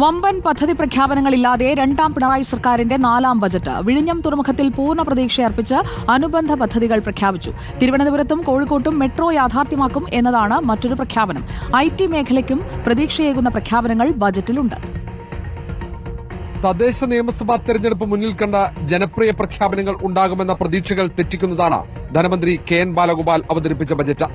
വമ്പൻ പദ്ധതി പ്രഖ്യാപനങ്ങളില്ലാതെ രണ്ടാം പിണറായി സർക്കാരിന്റെ നാലാം ബജറ്റ് വിഴിഞ്ഞം തുറമുഖത്തിൽ പൂർണ പ്രതീക്ഷയർപ്പിച്ച് അനുബന്ധ പദ്ധതികൾ പ്രഖ്യാപിച്ചു. തിരുവനന്തപുരത്തും കോഴിക്കോട്ടും മെട്രോ യാഥാർത്ഥ്യമാക്കും എന്നതാണ് മറ്റൊരു പ്രഖ്യാപനം. ഐ ടി മേഖലയ്ക്കും പ്രതീക്ഷയേകുന്ന പ്രഖ്യാപനങ്ങൾ ബജറ്റിലുണ്ട്. തദ്ദേശ നിയമസഭാ തെരഞ്ഞെടുപ്പ് മുന്നിൽ കണ്ട ജനപ്രിയ പ്രഖ്യാപനങ്ങൾ ഉണ്ടാകുമെന്ന പ്രതീക്ഷകൾ തെറ്റിക്കുന്നതാണ് ധനമന്ത്രി കെ എൻ ബാലഗോപാൽ അവതരിപ്പിച്ച ബജറ്റ്.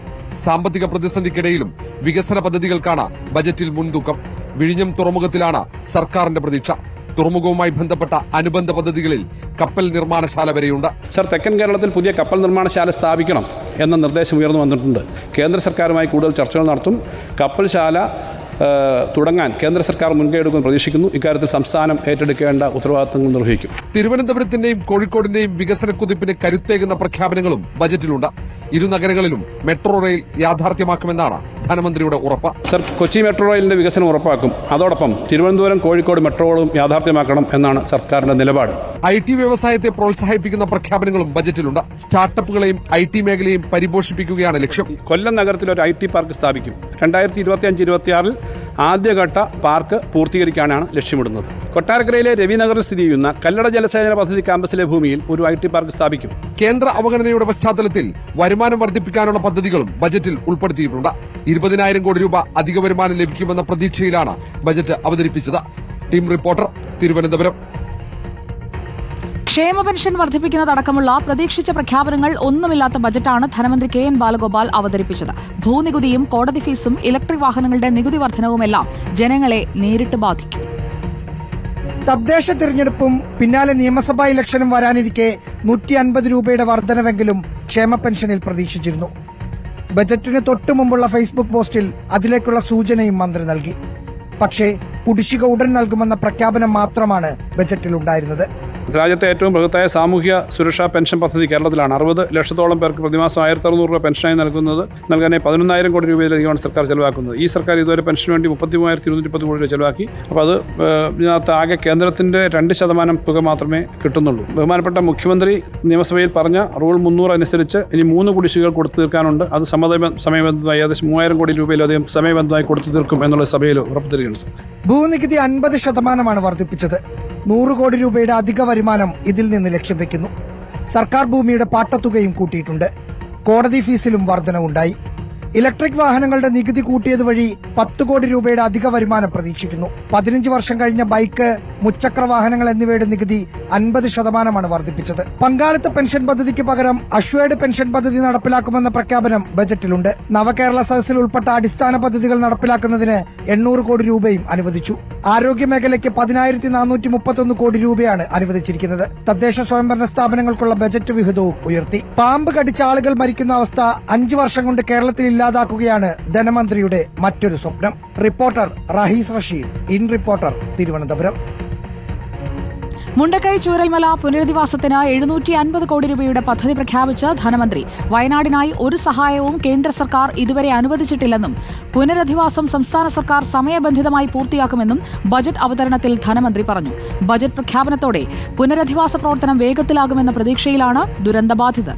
സാമ്പത്തിക പ്രതിസന്ധിക്കിടയിലും വികസന പദ്ധതികൾക്കാണ് ബജറ്റിൽ മുൻതൂക്കം. വിഴിഞ്ഞം തുറമുഖത്തിലാണ് സർക്കാരിന്റെ പ്രതീക്ഷ. തുറമുഖവുമായി ബന്ധപ്പെട്ട അനുബന്ധ പദ്ധതികളിൽ കപ്പൽ നിർമ്മാണശാല വരെയുണ്ട്. സർ തെക്കൻ കേരളത്തിൽ പുതിയ കപ്പൽ നിർമ്മാണശാല സ്ഥാപിക്കണം എന്ന നിർദ്ദേശം ഉയർന്നു വന്നിട്ടുണ്ട്. കേന്ദ്ര സർക്കാരുമായി കൂടുതൽ ചർച്ചകൾ നടത്തും. കപ്പൽശാല തുടങ്ങാൻ കേന്ദ്ര സർക്കാർ മുൻകൈ എടുക്കുമെന്ന് പ്രതീക്ഷിക്കുന്നു. ഇക്കാര്യത്തിൽ സംസ്ഥാനം ഏറ്റെടുക്കേണ്ട ഉത്തരവാദിത്തങ്ങൾ നിർവഹിക്കും. തിരുവനന്തപുരത്തിന്റെയും കോഴിക്കോടിന്റെയും വികസന കുതിപ്പിന് കരുത്തേകുന്ന പ്രഖ്യാപനങ്ങളും ബജറ്റിലുണ്ട്. ഇരു നഗരങ്ങളിലും മെട്രോ റെയിൽ യാഥാർത്ഥ്യമാക്കുമെന്നാണ് ധനമന്ത്രിയുടെ ഉറപ്പ്. സർ കൊച്ചി മെട്രോ റെയിലിന്റെ വികസനം ഉറപ്പാക്കും. അതോടൊപ്പം തിരുവനന്തപുരം കോഴിക്കോട് മെട്രോകളും യാഥാർത്ഥ്യമാക്കണം എന്നാണ് സർക്കാരിന്റെ നിലപാട്. ഐ ടി വ്യവസായത്തെ പ്രോത്സാഹിപ്പിക്കുന്ന പ്രഖ്യാപനങ്ങളും ബജറ്റിലുണ്ട്. സ്റ്റാർട്ടപ്പുകളെയും ഐ ടി മേഖലയും പരിപോഷിപ്പിക്കുകയാണ് ലക്ഷ്യം. കൊല്ലം നഗരത്തിൽ ഒരു ഐ ടി പാർക്ക് സ്ഥാപിക്കും. രണ്ടായിരത്തി ഇരുപത്തി അഞ്ച് ഇരുപത്തിയാറിൽ ആദ്യഘട്ട പാർക്ക് പൂർത്തീകരിക്കാനാണ് ലക്ഷ്യമിടുന്നത്. കൊട്ടാരക്കരയിലെ രവിനഗറിൽ സ്ഥിതി ചെയ്യുന്ന കല്ലട ജലസേചന പദ്ധതി ക്യാമ്പസിലെ ഭൂമിയിൽ ഒരു ഐ ടി പാർക്ക് സ്ഥാപിക്കും. കേന്ദ്ര അവഗണനയുടെ പശ്ചാത്തലത്തിൽ വരുമാനം വർദ്ധിപ്പിക്കാനുള്ള പദ്ധതികളും ബജറ്റിൽ ഉൾപ്പെടുത്തിയിട്ടുണ്ട്. ഇരുപതിനായിരം കോടി രൂപ അധിക വരുമാനം ലഭിക്കുമെന്ന പ്രതീക്ഷയിലാണ് ബജറ്റ് അവതരിപ്പിച്ചത്. Team reporter Thiruvananthapuram. ക്ഷേമ പെൻഷൻ വർദ്ധിപ്പിക്കുന്നതടക്കമുള്ള പ്രതീക്ഷിച്ച പ്രഖ്യാപനങ്ങൾ ഒന്നുമില്ലാത്ത ബജറ്റാണ് ധനമന്ത്രി കെ എൻ ബാലഗോപാൽ അവതരിപ്പിച്ചത്. ഭൂനികുതിയും കോടതി ഫീസും ഇലക്ട്രിക് വാഹനങ്ങളുടെ നികുതി വർധനവുമെല്ലാം ജനങ്ങളെ നേരിട്ട് ബാധിക്കും. തദ്ദേശ തിരഞ്ഞെടുപ്പും പിന്നാലെ നിയമസഭാ ഇലക്ഷനും വരാനിരിക്കെ നൂറ്റി അൻപത് രൂപയുടെ വർധനവെങ്കിലും ക്ഷേമ പെൻഷനിൽ പ്രതീക്ഷിച്ചിരുന്നു. ബജറ്റിന് തൊട്ടു മുമ്പുള്ള ഫേസ്ബുക്ക് പോസ്റ്റിൽ അതിലേക്കുള്ള സൂചനയും മന്ത്രി നൽകി. പക്ഷേ കുടിശ്ശിക ഉടൻ നൽകുമെന്ന പ്രഖ്യാപനം മാത്രമാണ് ബജറ്റിലുണ്ടായിരുന്നത്. രാജ്യത്തെ ഏറ്റവും ബൃഹത്തായ സാമൂഹ്യ സുരക്ഷാ പെൻഷൻ പദ്ധതി കേരളത്തിലാണ്. അറുപത് ലക്ഷത്തോളം പേർക്ക് പ്രതിമാസം ആയിരത്തി അറുന്നൂറ് രൂപ പെൻഷനായി നൽകുന്നത് നൽകാനായി പതിനൊന്നായിരം കോടി രൂപയിലധികമാണ് സർക്കാർ ചെലവാക്കുന്നത്. ഈ സർക്കാർ ഇതുവരെ പെൻഷന് വേണ്ടി മുപ്പത്തി മൂവായിരത്തി ഇരുന്നൂറ്റി പത്ത് കോടി രൂപ ചെലവാക്കി. അപ്പോൾ അത് ഇതിനകത്ത് ആകെ കേന്ദ്രത്തിന്റെ രണ്ട് ശതമാനം തുക മാത്രമേ കിട്ടുന്നുള്ളൂ. ബഹുമാനപ്പെട്ട മുഖ്യമന്ത്രി നിയമസഭയിൽ പറഞ്ഞ റൂൾ മുന്നൂറ് അനുസരിച്ച് ഇനി മൂന്ന് കുടിശ്ശികൾ കൊടുത്തു തീർക്കാനുണ്ട്. അത് സമയ സമയബന്ധമായി ഏകദേശം മൂവായിരം കോടി രൂപയിലധികം സമയബന്ധമായി കൊടുത്തു തീർക്കും എന്നുള്ള സഭയിൽ ഉറപ്പ് തരികയാണ് ഭൂനികുതി അൻപത് ശതമാനമാണ് വർദ്ധിപ്പിച്ചത്. നൂറ് കോടി രൂപയുടെ അധിക വരുമാനം ഇതിൽ നിന്ന് ലക്ഷ്യം വെക്കുന്നു സർക്കാർ ഭൂമിയുടെ പാട്ടത്തുകയും കൂട്ടിയിട്ടുണ്ട്. കോടതി ഫീസിലും വർധനവുണ്ടായി. ഇലക്ട്രിക് വാഹനങ്ങളുടെ നികുതി കൂട്ടിയത് വഴി പത്ത് കോടി രൂപയുടെ അധിക വരുമാനം പ്രതീക്ഷിക്കുന്നു. പതിനഞ്ച് വർഷം കഴിഞ്ഞ ബൈക്ക് മുച്ചക്ര വാഹനങ്ങൾ എന്നിവയുടെ നികുതി അൻപത് ശതമാനമാണ് വർദ്ധിപ്പിച്ചത്. പങ്കാളിത്ത പെൻഷൻ പദ്ധതിക്ക് പകരം അഷ്വേഡ് പെൻഷൻ പദ്ധതി നടപ്പിലാക്കുമെന്ന പ്രഖ്യാപനം ബജറ്റിലുണ്ട്. നവകേരള സദസ്സിൽ ഉൾപ്പെട്ട അടിസ്ഥാന പദ്ധതികൾ നടപ്പിലാക്കുന്നതിന് എണ്ണൂറ് കോടി രൂപയും അനുവദിച്ചു. ആരോഗ്യ മേഖലയ്ക്ക് പതിനായിരത്തി നാനൂറ്റി മുപ്പത്തൊന്ന് കോടി രൂപയാണ് അനുവദിച്ചിരിക്കുന്നത്. തദ്ദേശ സ്വയംഭരണ സ്ഥാപനങ്ങൾക്കുള്ള ബജറ്റ് വിഹിതവും ഉയർത്തി. പാമ്പ് കടിച്ച ആളുകൾ മരിക്കുന്ന അവസ്ഥ അഞ്ചു വർഷം കൊണ്ട് കേരളത്തിൽ ഇല്ലാതാക്കുകയാണ് ധനമന്ത്രിയുടെ മറ്റൊരു സ്വപ്നം. Reporter Rahees Rasheed in reporter Thiruvananthapuram. Mundakkai Chooralmala പുനരധിവാസത്തിന് എഴുന്നൂറ്റി അൻപത് കോടി രൂപയുടെ പദ്ധതി പ്രഖ്യാപിച്ച് ധനമന്ത്രി വയനാടിനായി ഒരു സഹായവും കേന്ദ്ര സർക്കാർ ഇതുവരെ അനുവദിച്ചിട്ടില്ലെന്നും പുനരധിവാസം സംസ്ഥാന സർക്കാർ സമയബന്ധിതമായി പൂർത്തിയാക്കുമെന്നും ബജറ്റ് അവതരണത്തിൽ ധനമന്ത്രി പറഞ്ഞു. ബജറ്റ് പ്രഖ്യാപനത്തോടെ പുനരധിവാസ പ്രവർത്തനം വേഗത്തിലാകുമെന്ന പ്രതീക്ഷയിലാണ് ദുരന്തബാധിതർ.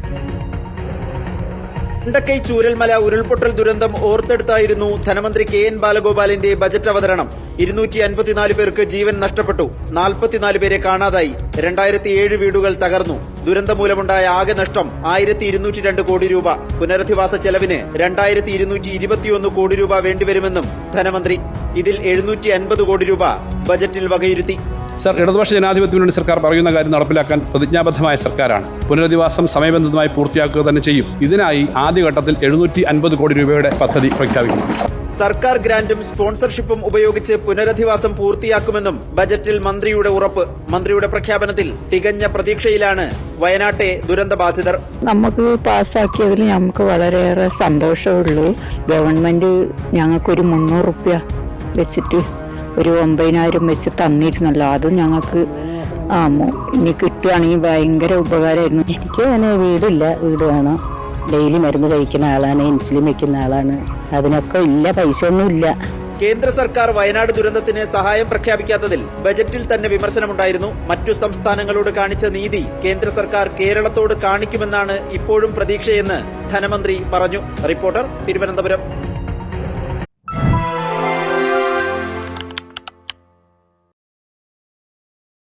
മുണ്ടക്കൈ ചൂരൽമല ഉരുൾപൊട്ടൽ ദുരന്തം ഓർത്തെടുത്തായിരുന്നു ധനമന്ത്രി കെ എൻ ബാലഗോപാലിന്റെ ബജറ്റ് അവതരണം? ഇരുന്നൂറ്റി അൻപത്തിനാല് പേർക്ക് ജീവൻ നഷ്ടപ്പെട്ടു. നാൽപ്പത്തിനാല് പേരെ കാണാതായി. രണ്ടായിരത്തി ഏഴ് വീടുകൾ തകർന്നു. ദുരന്തമൂലമുണ്ടായ ആകെ നഷ്ടം ആയിരത്തി ഇരുന്നൂറ്റി രണ്ട് കോടി രൂപ. പുനരധിവാസ ചെലവിന് രണ്ടായിരത്തി ഇരുന്നൂറ്റി ഇരുപത്തിയൊന്ന് കോടി രൂപ വേണ്ടിവരുമെന്നും ധനമന്ത്രി ഇതിൽ എഴുന്നൂറ്റി അൻപത് കോടി രൂപ ബജറ്റിൽ വകയിരുത്തി. സർ ഇടതുപക്ഷ ജനാധിപത്യ മുന്നണി സർക്കാർ പറയുന്ന കാര്യം നടപ്പിലാക്കാൻ പ്രതിജ്ഞാബദ്ധമായ സർക്കാരാണ്. പുനരധിവാസം സമയബന്ധിതമായി പൂർത്തിയാക്കുക തന്നെ ചെയ്യും. ഇതിനായി ആദ്യഘട്ടത്തിൽ എഴുന്നൂറ്റി അൻപത് കോടി രൂപയുടെ പദ്ധതി പ്രഖ്യാപിക്കും സർക്കാർ ഗ്രാന്റും സ്പോൺസർഷിപ്പും ഉപയോഗിച്ച് പുനരധിവാസം പൂർത്തിയാക്കുമെന്നും ബജറ്റിൽ മന്ത്രിയുടെ ഉറപ്പ് മന്ത്രിയുടെ പ്രഖ്യാപനത്തിൽ തികഞ്ഞ പ്രതീക്ഷയിലാണ് വയനാട്ടെ ദുരന്തബാധിതർ. നമുക്ക് പാസ്സാക്കിയതിൽ ഞങ്ങൾക്ക് വളരെയേറെ സന്തോഷമുള്ളൂ ഗവൺമെന്റ് ഞങ്ങൾക്കൊരു മുന്നൂറ് റുപ്യ വെച്ചിട്ട് ഒരു ഒമ്പതിനായിരം വെച്ച് തന്നിരുന്നല്ലോ. അതും ഞങ്ങൾക്ക് ആ ഇനി കിട്ടുകയാണെങ്കിൽ ഭയങ്കര ഉപകാരമായിരുന്നു. എനിക്ക് അങ്ങനെ വീടില്ല. വീട് വേണം. ഡെയിലി മരുന്ന് കഴിക്കുന്ന ആളാണ് ഇൻസുലിൻ വെക്കുന്ന ആളാണ്. അതിനൊക്കെ ഇല്ല പൈസ ഒന്നും ഇല്ല കേന്ദ്ര സർക്കാർ വയനാട് ദുരന്തത്തിന് സഹായം പ്രഖ്യാപിക്കാത്തതിൽ ബജറ്റിൽ തന്നെ വിമർശനമുണ്ടായിരുന്നു. മറ്റു സംസ്ഥാനങ്ങളോട് കാണിച്ച നീതി കേന്ദ്ര സർക്കാർ കേരളത്തോട് കാണിക്കുമെന്നാണ് ഇപ്പോഴും പ്രതീക്ഷയെന്ന് ധനമന്ത്രി പറഞ്ഞു. റിപ്പോർട്ടർ തിരുവനന്തപുരം.